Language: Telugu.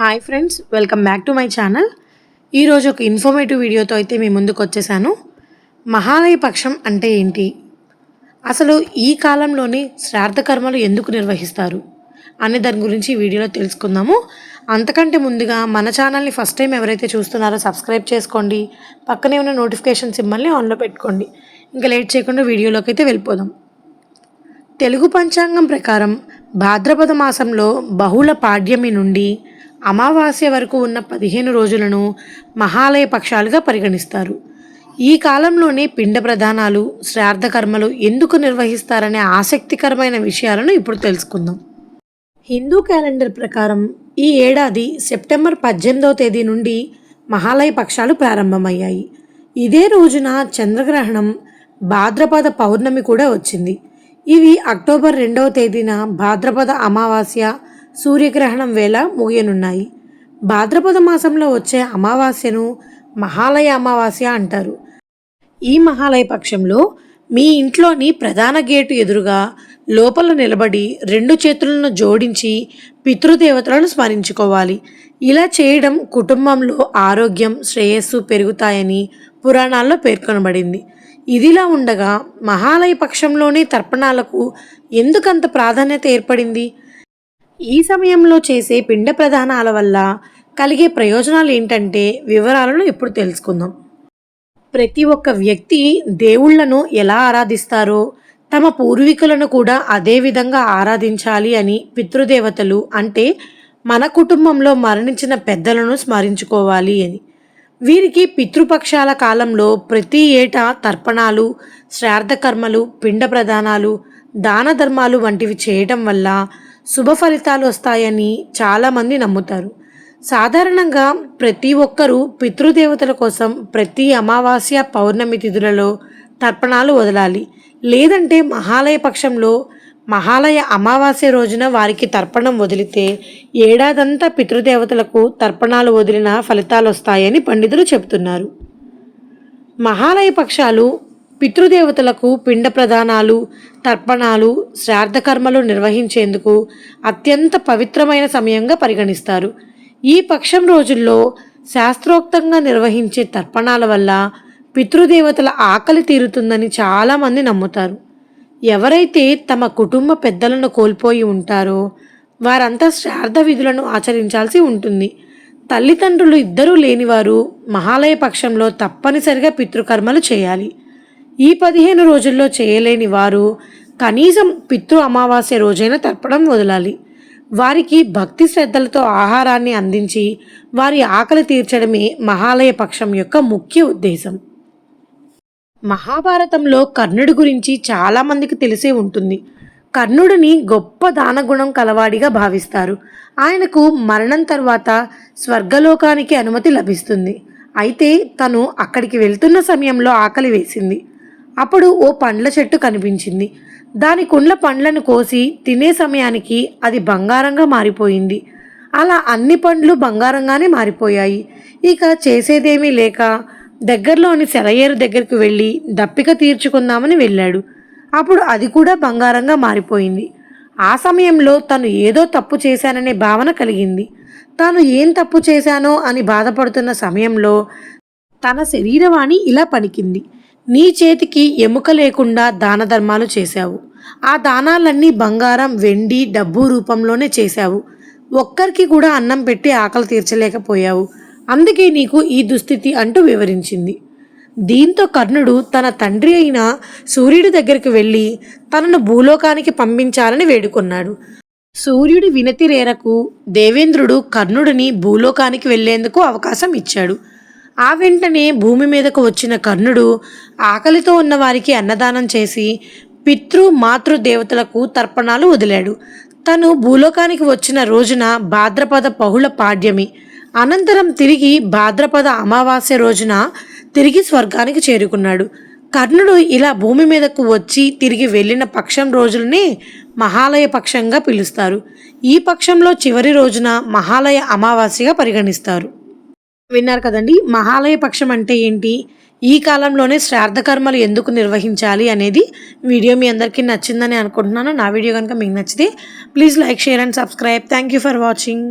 Hi friends welcome back to my channel ఈరోజు ఒక ఇన్ఫర్మేటివ్ వీడియోతో అయితే మీ ముందుకు వచ్చేసాను. మహాలయ పక్షం అంటే ఏంటి? అసలు ఈ కాలంలోనే శ్రాద్ధ కర్మలు ఎందుకు నిర్వహిస్తారు? అనే దాని గురించి వీడియోలో తెలుసుకుందాము. అంతకంటే ముందుగా మన ఛానల్ని ఫస్ట్ టైం ఎవరైతే చూస్తున్నారో సబ్స్క్రైబ్ చేసుకోండి. పక్కనే ఉన్న నోటిఫికేషన్ సిమ్మల్ని ఆన్లో పెట్టుకోండి. ఇంకా లేట్ చేయకుండా వీడియోలోకి అయితే వెళ్ళిపోదాం. తెలుగు పంచాంగం ప్రకారం భాద్రపద మాసంలో బహుళ పాడ్యమి నుండి అమావాస్య వరకు ఉన్న పదిహేను రోజులను మహాలయ పక్షాలుగా పరిగణిస్తారు. ఈ కాలంలోనే పిండ ప్రధానాలు శ్రాద్ధ కర్మలు ఎందుకు నిర్వహిస్తారనే ఆసక్తికరమైన విషయాలను ఇప్పుడు తెలుసుకుందాం. హిందూ క్యాలెండర్ ప్రకారం ఈ ఏడాది సెప్టెంబర్ పద్దెనిమిదవ తేదీ నుండి మహాలయ పక్షాలు ప్రారంభమయ్యాయి. ఇదే రోజున చంద్రగ్రహణం భాద్రపద పౌర్ణమి కూడా వచ్చింది. ఇవి అక్టోబర్ రెండవ తేదీన భాద్రపద అమావాస్య సూర్యగ్రహణం వేళ ముగియనున్నాయి. భాద్రపద మాసంలో వచ్చే అమావాస్యను మహాలయ అమావాస్య అంటారు. ఈ మహాలయ పక్షంలో మీ ఇంట్లోని ప్రధాన గేటు ఎదురుగా లోపల నిలబడి రెండు చేతులను జోడించి పితృదేవతలను స్మరించుకోవాలి. ఇలా చేయడం కుటుంబంలో ఆరోగ్యం శ్రేయస్సు పెరుగుతాయని పురాణాల్లో పేర్కొనబడింది. ఇదిలా ఉండగా మహాలయ పక్షంలోనే తర్పణాలకు ఎందుకంత ప్రాధాన్యత ఏర్పడింది? ఈ సమయంలో చేసే పిండ ప్రధానాల వల్ల కలిగే ప్రయోజనాలు ఏంటంటే వివరాలను ఇప్పుడు తెలుసుకుందాం. ప్రతి ఒక్క వ్యక్తి దేవుళ్ళను ఎలా ఆరాధిస్తారో తమ పూర్వీకులను కూడా అదే విధంగా ఆరాధించాలి అని పితృదేవతలు అంటే మన కుటుంబంలో మరణించిన పెద్దలను స్మరించుకోవాలి అని. వీరికి పితృపక్షాల కాలంలో ప్రతి ఏటా తర్పణాలు శ్రాద్ధకర్మలు పిండ ప్రదానాలు దాన ధర్మాలు వంటివి చేయటం వల్ల శుభ ఫలితాలు వస్తాయని చాలామంది నమ్ముతారు. సాధారణంగా ప్రతి ఒక్కరూ పితృదేవతల కోసం ప్రతి అమావాస్య పౌర్ణమి తిథులలో తర్పణాలు వదలాలి. లేదంటే మహాలయ పక్షంలో మహాలయ అమావాస్య రోజున వారికి తర్పణం వదిలితే ఏడాదంతా పితృదేవతలకు తర్పణాలు వదిలిన ఫలితాలు వస్తాయని పండితులు చెబుతున్నారు. మహాలయ పక్షాలు పితృదేవతలకు పిండ ప్రదానాలు తర్పణాలు శ్రాద్ధకర్మలు నిర్వహించేందుకు అత్యంత పవిత్రమైన సమయంగా పరిగణిస్తారు. ఈ పక్షం రోజుల్లో శాస్త్రోక్తంగా నిర్వహించే తర్పణాల వల్ల పితృదేవతల ఆకలి తీరుతుందని చాలామంది నమ్ముతారు. ఎవరైతే తమ కుటుంబ పెద్దలను కోల్పోయి ఉంటారో వారంతా శ్రాద్ధ విధులను ఆచరించాల్సి ఉంటుంది. తల్లిదండ్రులు ఇద్దరూ లేనివారు మహాలయ పక్షంలో తప్పనిసరిగా పితృకర్మలు చేయాలి. ఈ పదిహేను రోజుల్లో చేయలేని వారు కనీసం పితృ అమావాస్య రోజైన తర్పడం వదలాలి. వారికి భక్తి శ్రద్ధలతో ఆహారాన్ని అందించి వారి ఆకలి తీర్చడమే మహాలయ పక్షం యొక్క ముఖ్య ఉద్దేశం. మహాభారతంలో కర్ణుడి గురించి చాలామందికి తెలిసే ఉంటుంది. కర్ణుడిని గొప్ప దానగుణం కలవాడిగా భావిస్తారు. ఆయనకు మరణం తర్వాత స్వర్గలోకానికి అనుమతి లభిస్తుంది. అయితే తను అక్కడికి వెళ్తున్న సమయంలో ఆకలి వేసింది. అప్పుడు ఓ పండ్ల చెట్టు కనిపించింది. దాని కుండ్ల పండ్లను కోసి తినే సమయానికి అది బంగారంగా మారిపోయింది. అలా అన్ని పండ్లు బంగారంగానే మారిపోయాయి. ఇక చేసేదేమీ లేక దగ్గరలోని సెలయేరు దగ్గరికి వెళ్ళి దప్పిక తీర్చుకుందామని వెళ్ళాడు. అప్పుడు అది కూడా బంగారంగా మారిపోయింది. ఆ సమయంలో తను ఏదో తప్పు చేశాననే భావన కలిగింది. తాను ఏం తప్పు చేశానో అని బాధపడుతున్న సమయంలో తన శరీరవాణి ఇలా పలికింది. నీ చేతికి ఎముక లేకుండా దాన ధర్మాలు చేశావు. ఆ దానాలన్నీ బంగారం వెండి డబ్బు రూపంలోనే చేశావు. ఒక్కరికి కూడా అన్నం పెట్టి ఆకలి తీర్చలేకపోయావు. అందుకే నీకు ఈ దుస్థితి అంటూ వివరించింది. దీంతో కర్ణుడు తన తండ్రి అయిన సూర్యుడి దగ్గరికి వెళ్ళి తనను భూలోకానికి పంపించాలని వేడుకున్నాడు. సూర్యుడి వినతిరేరకు దేవేంద్రుడు కర్ణుడిని భూలోకానికి వెళ్ళేందుకు అవకాశం ఇచ్చాడు. ఆ వెంటనే భూమి మీదకు వచ్చిన కర్ణుడు ఆకలితో ఉన్నవారికి అన్నదానం చేసి పితృ మాతృ దేవతలకు తర్పణాలు వదిలాడు. తను భూలోకానికి వచ్చిన రోజున భాద్రపద పహుళ పాడ్యమి. అనంతరం తిరిగి భాద్రపద అమావాస్య రోజున తిరిగి స్వర్గానికి చేరుకున్నాడు. కర్ణుడు ఇలా భూమి మీదకు వచ్చి తిరిగి వెళ్ళిన పక్షం రోజులనే మహాలయ పక్షంగా పిలుస్తారు. ఈ పక్షంలో చివరి రోజున మహాలయ అమావాస్యగా పరిగణిస్తారు. విన్నారు కదండి మహాలయ పక్షం అంటే ఏంటి? ఈ కాలంలోనే శ్రార్థకర్మలు ఎందుకు నిర్వహించాలి అనేది వీడియో మీ అందరికీ నచ్చిందని అనుకుంటున్నాను. నా వీడియో కనుక మీకు నచ్చితే please like share and subscribe. Thank you for watching